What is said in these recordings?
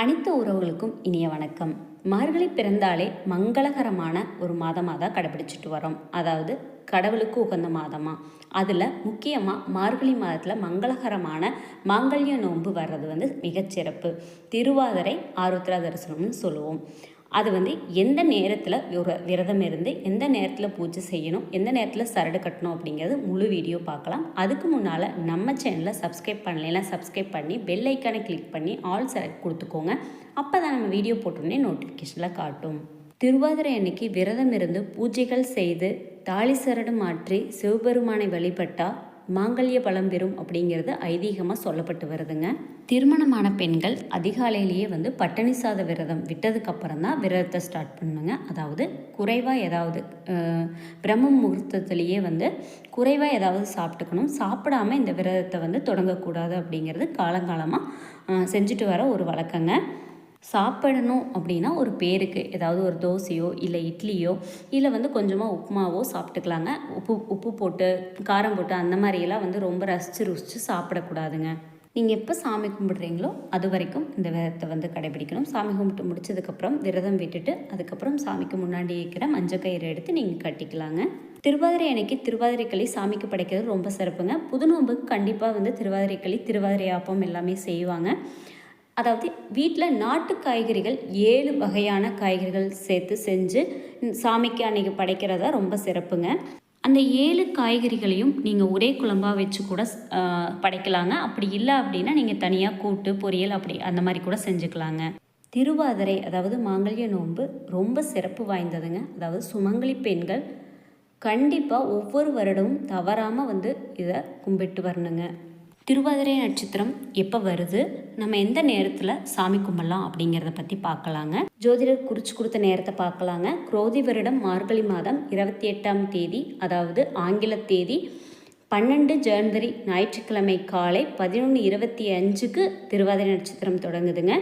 அனைத்து உறவுகளுக்கும் இனிய வணக்கம். மார்கழி பிறந்தாலே மங்களகரமான ஒரு மாதமாக தான் கடைபிடிச்சிட்டு வரோம் அதாவது கடவுளுக்கு உகந்த மாதமாக அதில் முக்கியமாக மார்கழி மாதத்தில் மங்களகரமான மாங்கல்ய நோன்பு வர்றது வந்து மிகச்சிறப்பு. திருவாதிரை ஆருத்ரா தரிசனம்னு சொல்லுவோம். அது வந்து எந்த நேரத்தில் ஒரு விரதம் இருந்து எந்த நேரத்தில் பூஜை செய்யணும் எந்த நேரத்தில் சரடு கட்டணும் அப்படிங்கிறது முழு வீடியோ பார்க்கலாம். அதுக்கு முன்னால் நம்ம சேனலை சப்ஸ்கிரைப் பண்ணலாம் சப்ஸ்கிரைப் பண்ணி பெல் ஐக்கானை கிளிக் பண்ணி ஆல் செலக்ட் கொடுத்துக்கோங்க. அப்போ தான் நம்ம வீடியோ போட்டோன்னே நோட்டிஃபிகேஷனில் காட்டும். திருவாதிரை அன்னைக்கு விரதம் இருந்து பூஜைகள் செய்து தாலி சரடு மாற்றி சிவபெருமானை வழிபட்டால் மாங்கல்ய பலம் பெறும் அப்படிங்கிறது ஐதீகமாக சொல்லப்பட்டு வருதுங்க. திருமணமான பெண்கள் அதிகாலையிலேயே வந்து பட்டணி சாத விரதம் விட்டதுக்கப்புறம் தான் விரதத்தை ஸ்டார்ட் பண்ணுங்க. அதாவது குறைவாக ஏதாவது பிரம்ம முகூர்த்தத்துலேயே வந்து குறைவாக ஏதாவது சாப்பிட்டுக்கணும். சாப்பிடாம இந்த விரதத்தை வந்து தொடங்கக்கூடாது அப்படிங்கிறது காலங்காலமாக செஞ்சுட்டு வர ஒரு வழக்கங்க. சாப்பிடணும் அப்படின்னா ஒரு பேருக்கு ஏதாவது ஒரு தோசையோ இல்லை இட்லியோ இல்லை வந்து கொஞ்சமாக உப்புமாவோ சாப்பிட்டுக்கலாங்க. உப்பு உப்பு போட்டு காரம் போட்டு அந்த மாதிரியெல்லாம் வந்து ரொம்ப ரசித்து ருசித்து சாப்பிடக்கூடாதுங்க. நீங்கள் எப்போ சாமி கும்பிடுறீங்களோ அது வரைக்கும் இந்த விரதத்தை வந்து கடைபிடிக்கணும். சாமி கும்பிட்டு முடிச்சதுக்கப்புறம் விரதம் விட்டுட்டு அதுக்கப்புறம் சாமிக்கு முன்னாடி இருக்கிற மஞ்சள் கயிறு எடுத்து நீங்கள் கட்டிக்கலாங்க. திருவாதிரை அன்னைக்கு திருவாதிரை களி சாமிக்கு படைக்கிறது ரொம்ப சிறப்புங்க. புது நோம்புக்கு கண்டிப்பாக வந்து திருவாதிரை களி திருவாதிரை ஆப்பம் எல்லாமே செய்வாங்க. அதாவது வீட்டில் நாட்டு காய்கறிகள் ஏழு வகையான காய்கறிகள் சேர்த்து செஞ்சு சாமிக்கு அன்னைக்கு படைக்கிறதா ரொம்ப சிறப்புங்க. அந்த ஏழு காய்கறிகளையும் நீங்கள் ஒரே குழம்பாக வச்சு கூட படைக்கலாங்க. அப்படி இல்லை அப்படின்னா நீங்கள் தனியாக கூட்டு பொரியல் அப்படி அந்த மாதிரி கூட செஞ்சுக்கலாங்க. திருவாதிரை அதாவது மாங்கல்ய நோன்பு ரொம்ப சிறப்பு வாய்ந்ததுங்க. அதாவது சுமங்கலி பெண்கள் கண்டிப்பாக ஒவ்வொரு வருடமும் தவறாமல் வந்து இதை கும்பிட்டு வரணுங்க. திருவாதிரை நட்சத்திரம் எப்போ வருது? நம்ம எந்த நேரத்தில் சாமி கும்பிடலாம் அப்படிங்கிறத பற்றி பார்க்கலாங்க. ஜோதிடர் குறிச்சு கொடுத்த நேரத்தை பார்க்கலாங்க. குரோதி வருடம் மார்கழி மாதம் இருபத்தி எட்டாம் தேதி அதாவது ஆங்கில தேதி பன்னெண்டு ஜனவரி ஞாயிற்றுக்கிழமை காலை பதினொன்று இருபத்தி அஞ்சுக்கு திருவாதிரை நட்சத்திரம் தொடங்குதுங்க.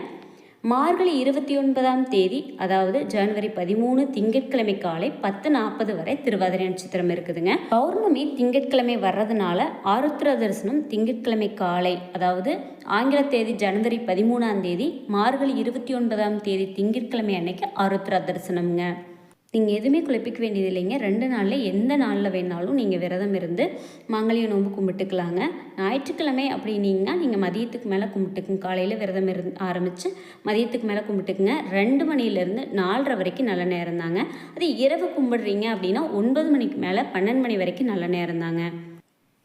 மார்கழி இருபத்தி ஒன்பதாம் தேதி அதாவது ஜனவரி பதிமூணு திங்கட்கிழமை காலை பத்து நாற்பது வரை திருவாதிரை நட்சத்திரம் இருக்குதுங்க. பௌர்ணமி திங்கட்கிழமை வர்றதுனால ஆருத்ரா தரிசனம் திங்கட்கிழமை காலை அதாவது ஆங்கில தேதி ஜனவரி பதிமூணாம் தேதி மார்கழி இருபத்தி ஒன்பதாம் தேதி திங்கட்கிழமை அன்னைக்கு ஆருத்ரா தரிசனம்ங்க. நீங்கள் எதுவுமே குழப்பிக்க வேண்டியது இல்லைங்க. ரெண்டு நாளில் எந்த நாளில் வேணாலும் நீங்கள் விரதம் இருந்து மாங்கல்ய நோன்பு கும்பிட்டுக்கலாங்க. ஞாயிற்றுக்கிழமை அப்படின்னீங்கன்னா நீங்கள் மதியத்துக்கு மேலே கும்பிட்டுக்குங்க. காலையில் விரதம் இருந்து ஆரம்பித்து மதியத்துக்கு மேலே கும்பிட்டுக்குங்க. ரெண்டு மணிலேருந்து நாலரை வரைக்கும் நல்ல நேரம் தாங்க. அது இரவு கும்பிடுறீங்க அப்படின்னா ஒன்பது மணிக்கு மேலே பன்னெண்டு மணி வரைக்கும் நல்ல நேரம் தாங்க.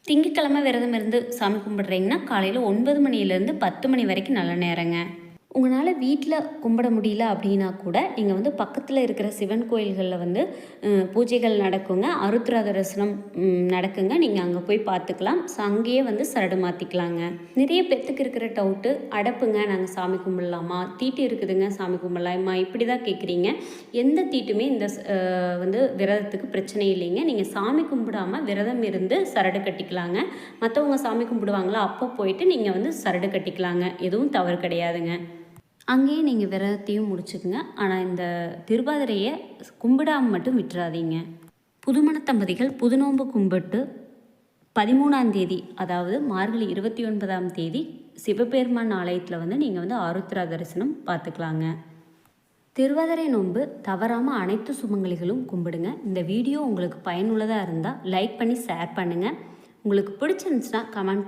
திங்கட்கிழமை விரதம் இருந்து சாமி கும்பிடுறீங்கன்னா காலையில் ஒன்பது மணிலேருந்து பத்து மணி வரைக்கும் நல்ல நேரங்க. உங்களால் வீட்டில் கும்பிட முடியல அப்படின்னா கூட நீங்கள் வந்து பக்கத்தில் இருக்கிற சிவன் கோயில்களில் வந்து பூஜைகள் நடக்குங்க. அருத்ரா தரிசனம் நடக்குங்க. நீங்கள் அங்கே போய் பார்த்துக்கலாம் ஸோ அங்கேயே வந்து சரடு மாற்றிக்கலாங்க நிறைய பேர்த்துக்கு இருக்கிற டவுட்டு அடப்புங்க. நாங்கள் சாமி கும்பிடலாமா? தீட்டு இருக்குதுங்க சாமி கும்பிடலாமா? இப்படி தான் கேட்குறீங்க எந்த தீட்டுமே இந்த வந்து விரதத்துக்கு பிரச்சனை இல்லைங்க. நீங்கள் சாமி கும்பிடாம விரதம் இருந்து சரடு கட்டிக்கலாங்க. மற்றவங்க சாமி கும்பிடுவாங்களா? அப்போ போயிட்டு நீங்கள் வந்து சரடு கட்டிக்கலாங்க. எதுவும் தவறு கிடையாதுங்க. அங்கேயே நீங்கள் விரதத்தையும் முடிச்சுக்குங்க. ஆனால் இந்த திருவாதிரையை கும்பிடாமல் மட்டும் விட்டுறாதீங்க. புதுமண தம்பதிகள் புதுநோன்பு கும்பிட்டு பதிமூணாம் தேதி அதாவது மார்கழி இருபத்தி ஒன்பதாம் தேதி சிவபெருமான் ஆலயத்தில் வந்து நீங்கள் வந்து ஆருத்ரா தரிசனம் பார்த்துக்கலாங்க. திருவாதிரை நோன்பு தவறாமல் அனைத்து சுமங்கலிகளும் கும்பிடுங்க. இந்த வீடியோ உங்களுக்கு பயனுள்ளதாக இருந்தால் லைக் பண்ணி ஷேர் பண்ணுங்கள் உங்களுக்கு பிடிச்சிருந்துச்சுன்னா கமெண்ட்